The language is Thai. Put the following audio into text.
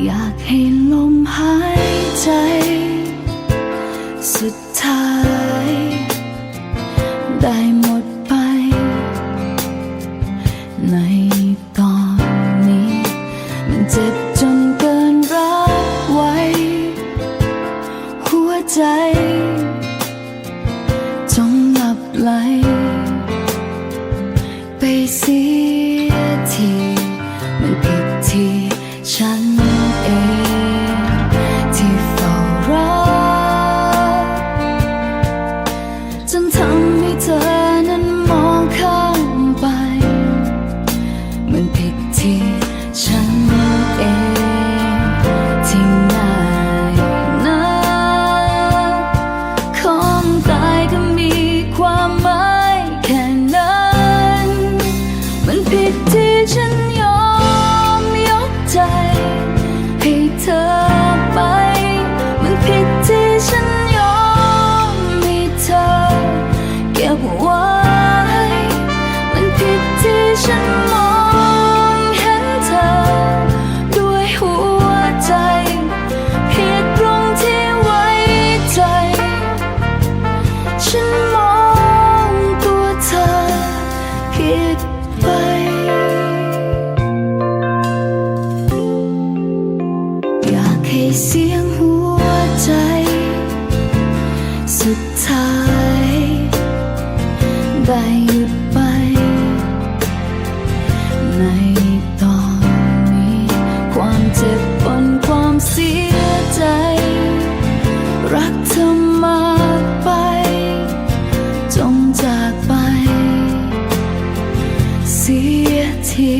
อยากให้ลมหายใจ สุดท้าย ได้หมดไป ในตอนนี้ มันเจ็บจนเกินรับไว้ หัวใจ จงหลับไหล in รักเธอมาจงจากไป เสียที